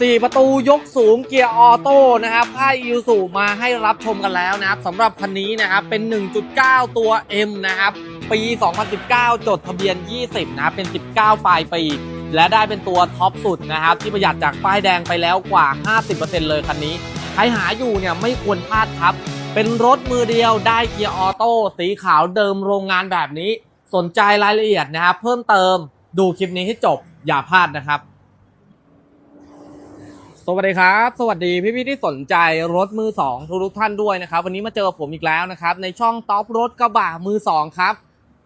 4 ประตูยกสูงเกียร์ออโต้นะครับค่ายยูสุมาให้รับชมกันแล้วนะครับสำหรับคันนี้นะครับเป็น 1.9 ตัว M นะครับ ปี 2019 จดทะเบียน 20 นะเป็น 19 ปลายปี และได้เป็นตัวท็อปสุดนะครับ ที่ประหยัดจากป้ายแดงไปแล้วกว่า 50%เลยคันนี้ ใครหาอยู่เนี่ยไม่ควรพลาดครับ เป็นรถมือเดียวได้เกียร์ออโต้สีขาวเดิมโรงงานแบบนี้ สนใจรายละเอียดนะครับเพิ่มเติมดูคลิปนี้ให้จบอย่าพลาดนะครับ สวัสดีครับ สวัสดีพี่ๆที่สนใจรถมือสองทุกท่านด้วยนะครับ วันนี้มาเจอผมอีกแล้วนะครับ ในช่องท็อปรถกระบะมือสองครับ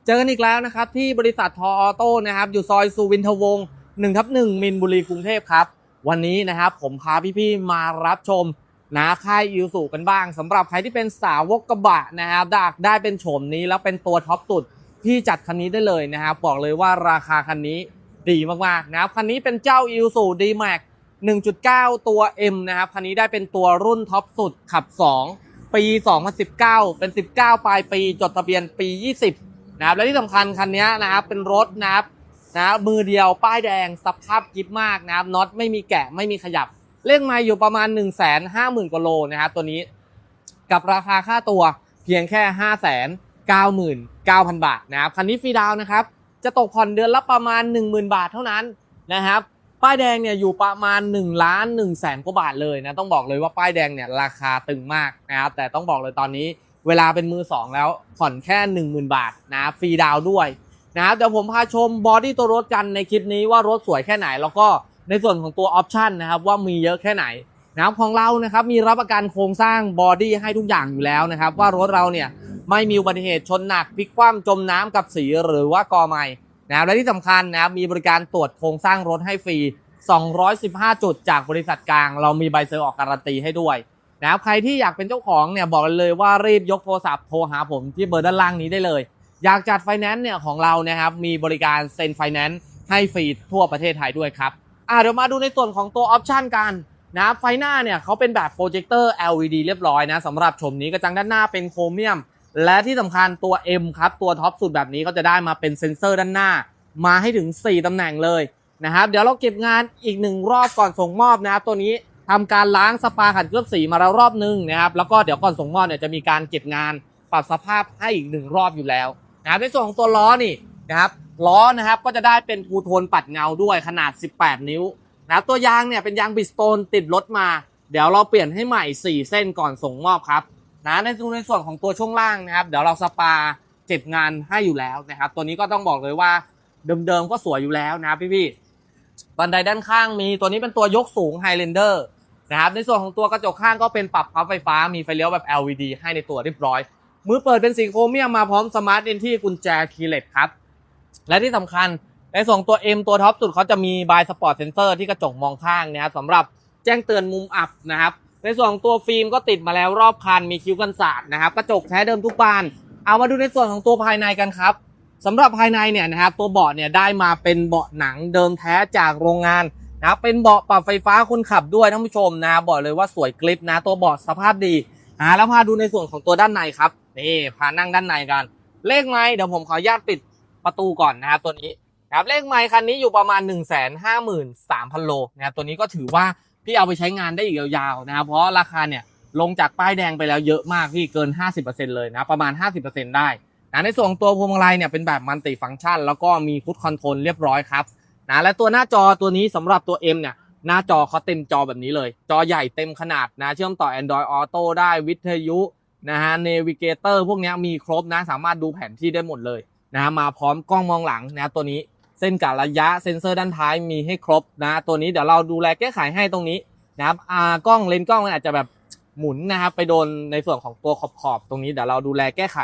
เจอกันอีกแล้วนะครับ ที่บริษัททออโต้นะครับ อยู่ซอยสุวินทวงศ์1ทับ1มินบุรีกรุงเทพครับ วันนี้นะครับผมพาพี่ๆมารับชมนะค่ายยูสุกันบ้างสำหรับใครที่เป็นสาวกกระบะนะครับได้ได้เป็นโฉมนี้แล้วเป็นตัวท็อปสุดพี่จัดคันนี้ได้เลยนะครับบอกเลยว่าราคาคันนี้ดีมากๆนะครับคันนี้เป็นเจ้า i s u d m a x 1.9 ตัว M นะครับ คันนี้ได้เป็นตัวรุ่นท็อปสุดขับ 2 ปี 2019 เป็น 19 ปลายปี จดทะเบียนปี 20 นะครับ และที่สำคัญคันนี้นะครับ เป็นรถนะครับนะมือเดียวป้ายแดงสภาพกิฟมากนะครับน็อตไม่มีแกะไม่มีขยับเลขไมาอยู่ประมาณ 1 5 0 0 0 0กว่าโลนะครับตัวนี้กับราคาค่าตัวเพียงแค่ 5 9 9 0 0 0 บาทนะครับ คันนี้ฟรีดาวน์นะครับ จะตกผ่อนเดือนละประมาณ 10,000 บาทเท่านั้นนะครับ ป้ายแดงเนี่ยอยู่ประมาณ1ล้าน1แสนกว่าบาทเลยนะต้องบอกเลยว่าป้ายแดงเนี่ยราคาตึงมากนะครับแต่ต้องบอกเลยตอนนี้เวลาเป็นมือ 2 แล้วผ่อนแค่ 10,000 บาทนะฟรีดาวด้วยนะครับเดี๋ยวผมพาชมบอดี้ตัวรถกันในคลิปนี้ว่ารถสวยแค่ไหน แล้วก็ในส่วนของตัวออปชันนะครับว่ามีเยอะแค่ไหนนะครับของเรานะครับมีรับประกันโครงสร้างบอดี้ให้ทุกอย่างอยู่แล้วนะครับว่ารถเราเนี่ยไม่มีอุบัติเหตุชนหนักพลิกคว่ำจมน้ำกับสีหรือว่ากอไม้ นะครับและที่สำคัญนะครับมีบริการตรวจโครงสร้างรถให้ฟรี 215 จุดจากบริษัทกลาง เรามีใบเซอร์ออกการันตีให้ด้วยนะครับใครที่อยากเป็นเจ้าของเนี่ยบอกเลยว่ารีบยกโทรศัพท์โทรหาผมที่เบอร์ด้านล่างนี้ได้เลย อยากจัดไฟแนนซ์เนี่ยของเรานะครับมีบริการเซ็นไฟแนนซ์ให้ฟรีทั่วประเทศไทยด้วยครับอะเดี๋ยวมาดูในส่วนของตัวออปชันกันนะครับไฟหน้าเนี่ยเขาเป็นแบบโปรเจคเตอร์ LED เรียบร้อยนะสำหรับชมนี้กระจังด้านหน้าเป็นโครเมียม และที่สำคัญตัว M ครับ ตัวท็อปสุดแบบนี้ก็จะได้มาเป็นเซ็นเซอร์ด้านหน้า มาให้ถึง 4ตำแหน่งเลยนะครับ เดี๋ยวเราเก็บงานอีกหนึ่งรอบก่อนส่งมอบนะครับ ตัวนี้ทำการล้างสปาขัดเคลือบสีมาแล้วรอบนึงนะครับ แล้วก็เดี๋ยวก่อนส่งมอบเนี่ยจะมีการเก็บงานปรับสภาพให้อีกหนึ่งรอบอยู่แล้วนะครับในส่วนของตัวล้อนี่นะครับล้อนะครับก็จะได้เป็นทูโทนปัดเงาด้วยขนาด 18 นิ้วนะครับตัวยางเนี่ยเป็นยางบิสโตนติดรถมา เดี๋ยวเราเปลี่ยนให้ใหม่ 4 เส้นก่อนส่งมอบครับ นะในในส่วนของตัวช่วงล่างนะครับ เดี๋ยวเราสปาเก็บงานให้อยู่แล้วนะครับ ตัวนี้ก็ต้องบอกเลยว่าเดิมๆก็สวยอยู่แล้วนะครับพี่ๆบันไดด้านข้างมีตัวนี้เป็นตัวยกสูง Highlander นะครับในส่วนของตัวกระจกข้างก็เป็นปรับพับไฟฟ้ามีไฟเลี้ยวแบบ LED ให้ในตัวเรียบร้อย มือเปิดเป็นสีโครเมียมมาพร้อมสมาร์ทเอนที่กุญแจคีย์เลสครับ และที่สำคัญในส่วนตัว M ตัวท็อปสุดเขาจะมีบายสปอร์ตเซนเซอร์ที่กระจกมองข้างนะครับสำหรับแจ้งเตือนมุมอับนะครับ ในส่วนของตัวฟิล์มก็ติดมาแล้วรอบคันมีคิ้วกันสาดนะครับกระจกแท้เดิมทุกบาน เอามาดูในส่วนของตัวภายในกันครับสำหรับภายในเนี่ยนะครับตัวเบาะเนี่ยได้มาเป็นเบาะหนังเดิมแท้จากโรงงานนะเป็นเบาะปรับไฟฟ้าคนขับด้วยท่านผู้ชมนะบอกเลยว่าสวยกริปนะ ตัวเบาะสภาพดีอ่าแล้วพาดูในส่วนของตัวด้านในครับนี่พานั่งด้านในกัน เลขไม้เดี๋ยวผมขออนุญาตปิดประตูก่อนนะครับตัวนี้ครับเลขไม้คันนี้อยู่ประมาณ 1 5 3 0 0 0 โลนะครับตัวนี้ก็ถือว่า พี่เอาไปใช้งานได้อีกยาวๆนะครับเพราะราคาเนี่ยลงจากป้ายแดงไปแล้วเยอะมากพี่เกิน 50%เลยนะประมาณ 50%ได้นะในส่วนตัวพวงมาลัยเนี่ยเป็นแบบมัลติฟังก์ชัน แล้วก็มีฟุตคอนโทรลเรียบร้อยครับนะและตัวหน้าจอตัวนี้สำหรับตัว M เนี่ยหน้าจอเขาเต็มจอแบบนี้เลย จอใหญ่เต็มขนาดนะ เชื่อมต่อ Android Auto ได้วิทยุนะฮะ Navigator พวกนี้มีครบนะ สามารถดูแผนที่ได้หมดเลยนะฮะมาพร้อมกล้องมองหลังนะตัวนี้ เส้นกะระยะเซ็นเซอร์ด้านท้ายมีให้ครบนะ ตัวนี้เดี๋ยวเราดูแลแก้ไขให้ตรงนี้นะครับอ่ากล้องเลนส์กล้องมันอาจจะแบบหมุนนะครับ ไปโดนในส่วนของตัวขอบขอบๆตรงนี้เดี๋ยวเราดูแลแก้ไข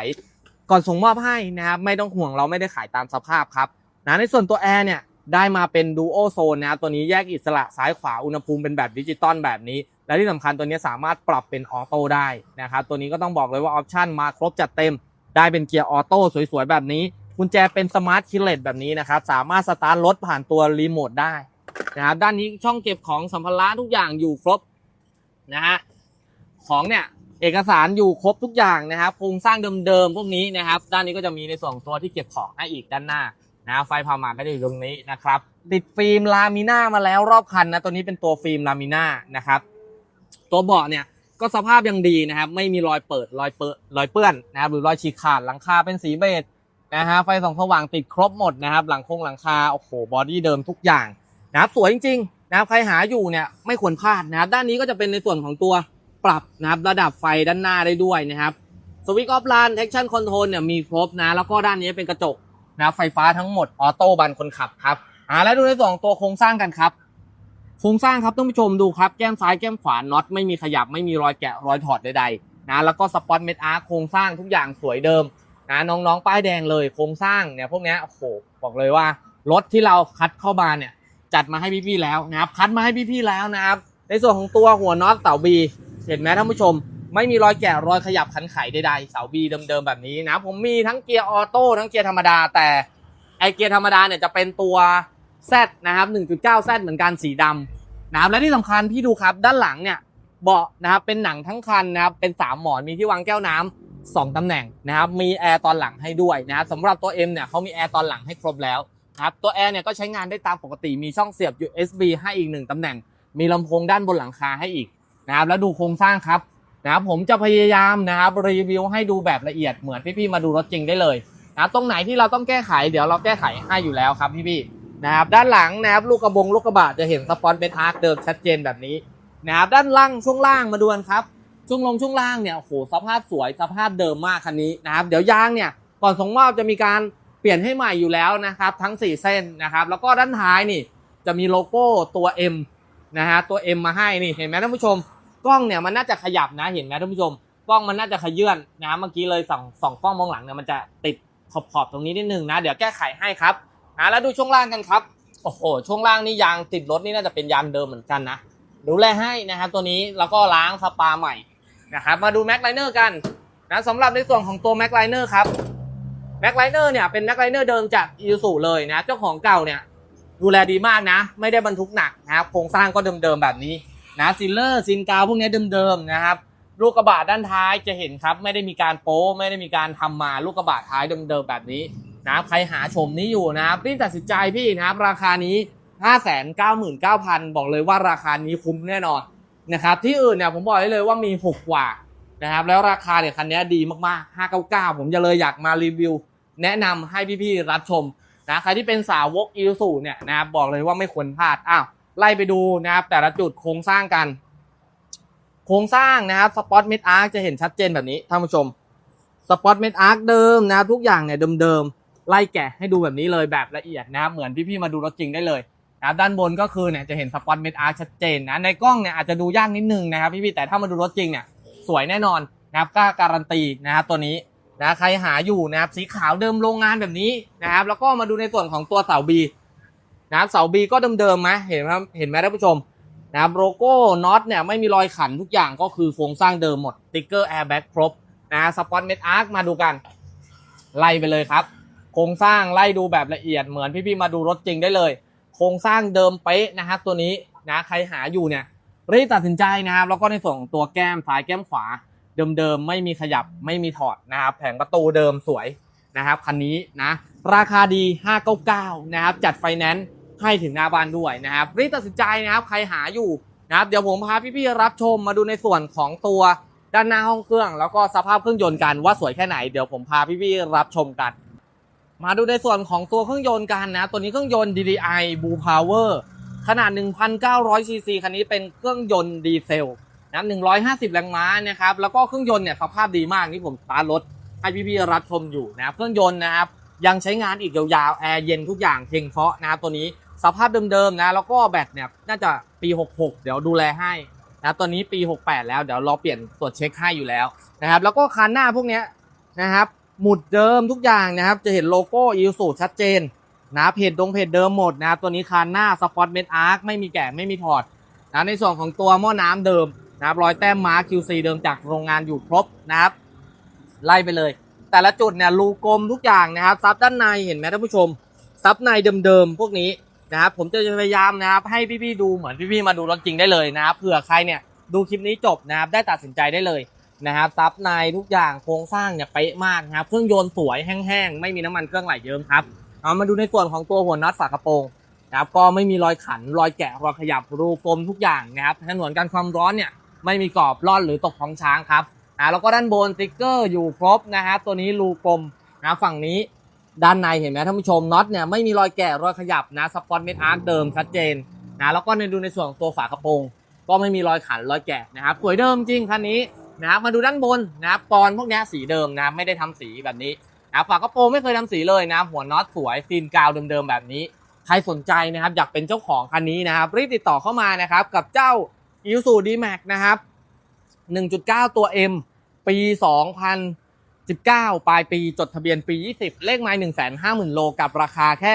ก่อนส่งมอบให้นะครับ ไม่ต้องห่วงเราไม่ได้ขายตามสภาพครับนะในส่วนตัวแอร์เนี่ยได้มาเป็นดูโอโซนนะครับตัวนี้แยกอิสระซ้ายขวาอุณหภูมิเป็นแบบดิจิตอลแบบนี้ และที่สำคัญตัวนี้สามารถปรับเป็นออโต้ได้นะครับตัวนี้ก็ต้องบอกเลยว่าออปชันมาครบจัดเต็ม ได้เป็นเกียร์ออโต้สวยๆแบบนี้ กุญแจเป็นสมาร์ทคิลเลตแบบนี้นะครับ สามารถสตาร์ทรถผ่านตัวรีโมทได้นะครับด้านนี้ช่องเก็บของสัมภาระทุกอย่างอยู่ครบนะฮะของเนี่ยเอกสารอยู่ครบทุกอย่างนะครับโครงสร้างเดิมๆพวกนี้นะครับ ด้านนี้ก็จะมีในส่วนของตัวที่เก็บของให้อีกด้านหน้านะไฟพามาก็จะอยู่ตรงนี้นะครับ ติดฟิล์มลามิน่ามาแล้วรอบคันนะตัวนี้เป็นตัวฟิล์มลามิน่านะครับ ตัวเบาะเนี่ยก็สภาพยังดีนะครับ ไม่มีรอยเปิดรอยเปิดรอยเปื้อนนะครับหรือรอยฉีกขาดหลังคาเป็นสีเบจ นะฮะไฟส่องสว่างติดครบหมดนะครับ หลังคงหลังคาโอ้โหบอดี้เดิมทุกอย่างนะครับสวยจริงๆนะครับใครหาอยู่เนี่ยไม่ควรพลาดนะครับด้านนี้ก็จะเป็นในส่วนของตัวปรับนะครับระดับไฟด้านหน้าได้ด้วยนะครับสวิตช์ออฟไลานเทคชั่นคอนโทรลเนี่ยมีครบนะ แล้วก็ด้านนี้เป็นกระจกนะไฟฟ้าทั้งหมดออโต้บันคนขับครับอ่าแล้วดูในส่วนของตัวโครงสร้างกันครับโครงสร้างครับท่านผู้ชมดูครับแก้มซ้ายแก้มขวาน็อตไม่มีขยับไม่มีรอยแกะรอยถอดใดๆนะแล้วก็สปอตเม็ดอาร์โครงสร้างทุกอย่างสวยเดิม นะน้องๆ ป้ายแดงเลยโครงสร้างเนี่ยพวกนี้โอ้หบอกเลยว่ารถที่เราคัดเข้ามาเนี่ยจัดมาให้พี่ๆแล้วนะครับคัดมาให้พี่ๆแล้วนะครับ ในส่วนของตัวหัวน็อตเสาบีเห็นไหมท่านผู้ชม ไม่มีรอยแกะรอยขยับขันไขใดๆเสาบีเดิมๆแบบนี้นะผมมีทั้งเกียร์ออโต้ทั้งเกียร์ธรรมดาแต่ไอเกียร์ธรรมดาเนี่ยจะเป็นตัว Z นะครับ 1.9Z เหมือนกันสีดำนะครับและที่สำคัญพี่ดูครับด้านหลังเนี่ยเบาะนะครับเป็นหนังทั้งคันนะครับเป็นสามหมอนมีที่วางแก้วน้ำ 2 ตำแหน่งนะครับมีแอร์ตอนหลังให้ด้วยนะสำหรับตัว M เนี่ยเขามีแอร์ตอนหลังให้ครบแล้วครับตัวแอร์เนี่ยก็ใช้งานได้ตามปกติมีช่องเสียบ USB ให้อีกหนึ่งตำแหน่ง มีลำโพงด้านบนหลังคาให้อีกนะครับแล้วดูโครงสร้างครับนะครับผมจะพยายามนะครับรีวิวให้ดูแบบละเอียดเหมือนพี่ๆมาดูรถจริงได้เลยนะตรงไหนที่เราต้องแก้ไขเดี๋ยวเราแก้ไขให้อยู่แล้วครับพี่ๆนะครับด้านหลังนะครับลูกกระบงลูกกระบะจะเห็นสปอนเป็นอาร์คเดิมชัดเจนแบบนี้นะครับด้านล่างช่วงล่างมาดูกันครับ ช่วงลงช่วงล่างเนี่ยโหสภาพสวยสภาพเดิมมากคันนี้นะครับเดี๋ยวยางเนี่ยก่อนส่งมอบจะมีการเปลี่ยนให้ใหม่อยู่แล้วนะครับ ทั้ง 4 เส้นนะครับ แล้วก็ด้านท้ายนี่จะมีโลโก้ตัว M นะฮะตัว M มาให้นี่เห็นไหมท่านผู้ชม กล้องเนี่ยมันน่าจะขยับนะเห็นไหมท่านผู้ชม กล้องมันน่าจะขยื่นนะเมื่อกี้เลยส่องส่องกล้องมองหลังเนี่ยมันจะติดขอบขอบๆตรงนี้นิดนึงนะ เดี๋ยวแก้ไขให้ครับนะแล้วดูช่วงล่างกันครับโอ้โหช่วงล่างนี่ยางติดรถนี่น่าจะเป็นยางเดิมเหมือนกันนะดูแลให้นะครับตัวนี้แล้วก็ล้างสปาใหม่ นะครับมาดูแม็กไลเนอร์กันนะสำหรับในส่วนของตัวแม็กไลเนอร์ครับแม็กไลเนอร์เนี่ยเป็นแม็กไลเนอร์เดิมจากอีซูเลยนะเจ้าของเก่าเนี่ยดูแลดีมากนะ ไม่ได้บรรทุกหนักนะครับโครงสร้างก็เดิมๆแบบนี้นะซิลเลอร์ซินกาวพวกนี้เดิมๆนะครับลูกกระบะด้านท้ายจะเห็นครับไม่ได้มีการโป๊ไม่ได้มีการทำมาลูกกระบะท้ายเดิมๆแบบนี้นะใครหาชมนี้อยู่นะครับรีบตัดสินใจพี่นะครับราคานี้ 5 9 9 0 0 0 บอกเลยว่าราคานี้คุ้มแน่นอน นะครับที่อื่นเนี่ยผมบอกได้เลยว่ามี 6 กว่านะครับแล้วราคาเนี่ยคันนี้ดีมากๆ 599 ผมจะเลยอยากมารีวิว แนะนำให้พี่ๆรับชมนะใครที่เป็นสาวกอีซูเนี่ยนะครับบอกเลยว่าไม่ควรพลาดอ้าวไล่ไปดูนะครับแต่ละจุดโครงสร้างกัน โครงสร้างนะครับสปอตเมดอาร์จะเห็นชัดเจนแบบนี้ท่านผู้ชมสปอตเมดอาร์เดิมนะครับทุกอย่างเนี่ยเดิมๆไล่แกะให้ดูแบบนี้เลยแบบละเอียดนะครับเหมือนพี่ๆมาดูรถจริงได้เลย นะครับด้านบนก็คือเนี่ยจะเห็นสปอตเมดอาร์ชัดเจนนะในกล้องเนี่ยอาจจะดูยากนิดนึงนะครับพี่ๆแต่ถ้ามาดูรถจริงเนี่ยสวยแน่นอนนะครับกล้าการันตีนะครับตัวนี้นะใครหาอยู่นะครับสีขาวเดิมโรงงานแบบนี้นะครับ แล้วก็มาดูในส่วนของตัวเสาบีนะครับเสาบีก็เดิมๆไหมเห็นไหมเห็นไหมท่านผู้ชมนะครับโลโก้น็อตเนี่ยไม่มีรอยขันทุกอย่างก็คือโครงสร้างเดิมหมดติ๊กเกอร์แอร์แบ็กครบนะสปอตเมดอาร์มาดูกัน ไล่ไปเลยครับ โครงสร้างไล่ดูแบบละเอียดเหมือนพี่ๆมาดูรถจริงได้เลย โครงสร้างเดิมเป๊ะนะครับตัวนี้นะใครหาอยู่เนี่ยรีบตัดสินใจนะครับแล้วก็ในส่วนของตัวแก้มซ้ายแก้มขวา เดิมๆไม่มีขยับไม่มีถอดนะครับแผงประตูเดิมสวยนะครับคันนี้นะราคาดี 599นะครับจัดไฟแนนซ์ให้ถึงหน้าบ้านด้วยนะครับรีบตัดสินใจนะครับใครหาอยู่นะครับเดี๋ยวผมพาพี่ๆรับชมมาดูในส่วนของตัวด้านหน้าห้องเครื่อง แล้วก็สภาพเครื่องยนต์กันว่าสวยแค่ไหนเดี๋ยวผมพาพี่ๆรับชมกัน มาดูในส่วนของตัวเครื่องยนต์กันนะ ตัวนี้เครื่องยนต์ DDI Blue Power ขนาด 1,900 ซีซี คันนี้เป็นเครื่องยนต์ดีเซลนะ150 แรงม้านะครับ แล้วก็เครื่องยนต์เนี่ยสภาพดีมากนี่ผมสตาร์ทรถให้พี่ๆรับชมอยู่นะเครื่องยนต์นะครับยังใช้งานอีกยาวๆ แอร์เย็นทุกอย่างเพลงเพราะนะตัวนี้สภาพเดิมๆนะ แล้วก็แบตเนี่ยน่าจะปี 66 เดี๋ยวดูแลให้นะตัวนี้ปี 68 แล้วเดี๋ยวรอเปลี่ยนตรวจเช็คให้อยู่แล้วนะครับ แล้วก็คันหน้าพวกเนี้ยนะครับ หมุดเดิมทุกอย่างนะครับ จะเห็นโลโก้อีซูชัดเจนนะเพจดงเพจเดิมหมดนะครับตัวนี้คันหน้าสปอตเมนอาร์คไม่มีแกะไม่มีถอดนะในส่วนของตัวหม้อน้ำเดิมนะครับรอยแต้มมาร์ QC เดิมจากโรงงานอยู่ครบนะครับ ไล่ไปเลย แต่ละจุดเนี่ยรูกลมทุกอย่างนะครับซับด้านในเห็นไหมท่านผู้ชมซับในเดิมๆพวกนี้นะครับผมจะพยายามนะครับให้พี่ๆดูเหมือนพี่ๆมาดูรถจริงได้เลยนะครับเผื่อใครเนี่ยดูคลิปนี้จบนะครับได้ตัดสินใจได้เลย นะครับซับในทุกอย่างโครงสร้างเนี่ยเป๊ะมากนะครับ เครื่องยนต์สวยแห้งๆ ไม่มีน้ำมันเครื่องไหลเยิ้มครับ เอามาดูในส่วนของตัวหัวน็อตฝากระโปรงนะครับก็ไม่มีรอยขันรอยแกะรอยขยับรูโฟมทุกอย่างนะครับถนวนกันความร้อนเนี่ยไม่มีกรอบรอนหรือตกท้องช้างครับอ่าแล้วก็ด้านบนสติ๊กเกอร์อยู่ครบนะครับตัวนี้รูกลมนะฝั่งนี้ด้านในเห็นไหมท่านผู้ชมน็อตเนี่ยไม่มีรอยแกะรอยขยับนะสปอตเมทอาร์เดิมชัดเจนนะแล้วก็ในดูในส่วนตัวฝากระโปรง ก็ไม่มีรอยขันรอยแกะนะครับสวยเดิมจริงคันนี้ นะครับมาดูด้านบนนะครับกรอนพวกนี้สีเดิมนะไม่ได้ทำสีแบบนี้นะฝากระโปรงไม่เคยทำสีเลยนะ หัวน็อตสวยซีนกาวเดิมๆแบบนี้ ใครสนใจนะครับ อยากเป็นเจ้าของคันนี้นะครับ รีบติดต่อเข้ามานะครับ กับเจ้า i s u d m a x นะครับ 1.9 ตัว M ปี 2019 ปลายปีจดทะเบียนปี 20 เลขไม้150,000 โลกับราคาแค่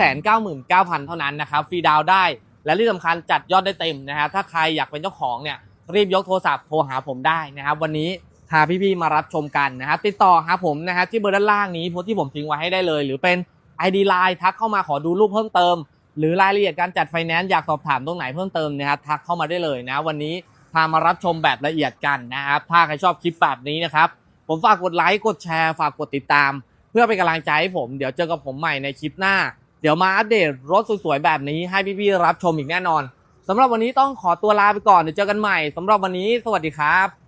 599,000 เท่านั้นนะครับฟรีดาวได้ และที่สำคัญจัดยอดได้เต็มนะครับถ้าใครอยากเป็นเจ้าของเนี่ย รีบยกโทรศัพท์โทรหาผมได้นะครับ วันนี้พาพี่ๆมารับชมกันนะครับ ติดต่อหาผมนะครับที่เบอร์ด้านล่างนี้โพสที่ผมทิ้งไว้ให้ได้เลย หรือเป็น ID Line ทักเข้ามาขอดูรูปเพิ่มเติม หรือรายละเอียดการจัดไฟแนนซ์อยากสอบถามตรงไหนเพิ่มเติมนะครับทักเข้ามาได้เลยนะ วันนี้พามารับชมแบบละเอียดกันนะครับถ้าใครชอบคลิปแบบนี้นะครับผมฝากกดไลค์กดแชร์ฝากกดติดตาม เพื่อเป็นกำลังใจให้ผมเดี๋ยวเจอกับผมใหม่ในคลิปหน้า เดี๋ยวมาอัปเดตรถสวยๆแบบนี้ให้พี่ๆรับชมอีกแน่นอน สำหรับวันนี้ต้องขอตัวลาไปก่อนเดี๋ยวเจอกันใหม่สำหรับวันนี้สวัสดีครับ